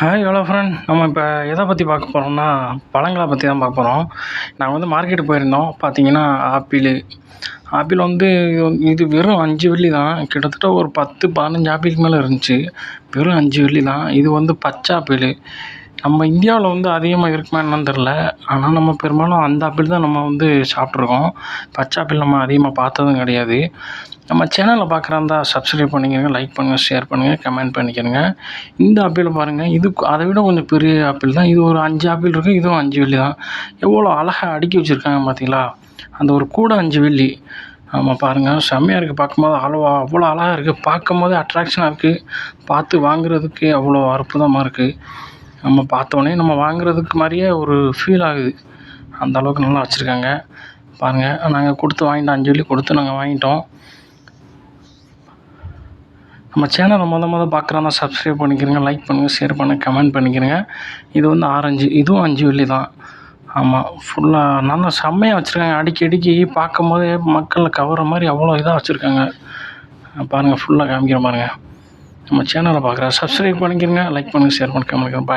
Hi hello friend நம்ம இப்போ எதை பற்றி பார்க்க போகிறோம்னா பழங்களை பற்றி தான் பார்க்க போகிறோம் நாங்கள் வந்து மார்க்கெட்டு போயிருந்தோம். பார்த்தீங்கன்னா ஆப்பிளு. ஆப்பிள் வந்து இது வெறும் அஞ்சு வெள்ளி தான். கிட்டத்தட்ட ஒரு பத்து பதினஞ்சு ஆப்பிளுக்கு மேலே இருந்துச்சு. வெறும் அஞ்சு வெள்ளி தான். இது வந்து பச்சை ஆப்பிளு. நம்ம இந்தியாவில் வந்து அதிகமாக இருக்குமா என்னன்னு தெரில ஆனால் நம்ம பெரும்பாலும் அந்த ஆப்பிள் தான் நம்ம வந்து சாப்பிட்ருக்கோம் பச்சை ஆப்பிள் நம்ம அதிகமாக பார்த்ததும் கிடையாது. நம்ம சேனலை பார்க்குறா இருந்தால் சப்ஸ்கிரைப் பண்ணிக்கோங்க லைக் பண்ணுங்கள் ஷேர் பண்ணுங்கள் கமெண்ட் பண்ணிக்கிறங்க இந்த ஆப்பிளை பாருங்கள் இது அதை விட கொஞ்சம் பெரிய ஆப்பிள் தான். இது ஒரு அஞ்சு ஆப்பிள் இருக்குது இதுவும் அஞ்சு வெள்ளி தான். எவ்வளோ அழகாக அடுக்கி வச்சுருக்காங்க பார்த்தீங்களா அந்த ஒரு கூட அஞ்சு வெள்ளி. ஆமாம் பாருங்கள் செம்மையாக இருக்குது பார்க்கும்போது அவ்வளோ அவ்வளோ அழகாக இருக்குது பார்க்கும்போது அட்ராக்ஷனாக இருக்குது பார்த்து வாங்குறதுக்கு அவ்வளோ அற்புதமாக இருக்குது நம்ம பார்த்தோன்னே நம்ம வாங்குறதுக்கு மாதிரியே ஒரு ஃபீல் ஆகுது. அந்த அளவுக்கு நல்லா வச்சுருக்காங்க. பாருங்கள் நாங்கள் கொடுத்து வாங்கிட்டோம் அஞ்சு கொடுத்து நாங்கள் வாங்கிட்டோம். நம்ம சேனலை மொதல் மொதல் பார்க்குறாங்க சப்ஸ்கிரைப் பண்ணிக்கிறேங்க லைக் பண்ணுங்கள் ஷேர் பண்ணுங்கள் கமெண்ட் பண்ணிக்கிறேங்க. இது வந்து ஆரஞ்சு இதுவும் அஞ்சு வெள்ளி தான். ஆமாம் ஃபுல்லாக நல்லா செம்மையாக வச்சுருக்காங்க. அடிக்கி அடிக்கி பார்க்கும் போதே மக்களை கவர்ற மாதிரி அவ்வளோ இதாக வச்சுருக்காங்க. பாருங்கள் ஃபுல்லாக காமிக்கிற பாருங்கள் நம்ம சேனலை பார்க்குறேன் சப்ஸ்கிரைப் பண்ணிக்கிறேங்க லைக் பண்ணுங்கள் ஷேர் பண்ணுங்கள் கமெண்ட் பாய்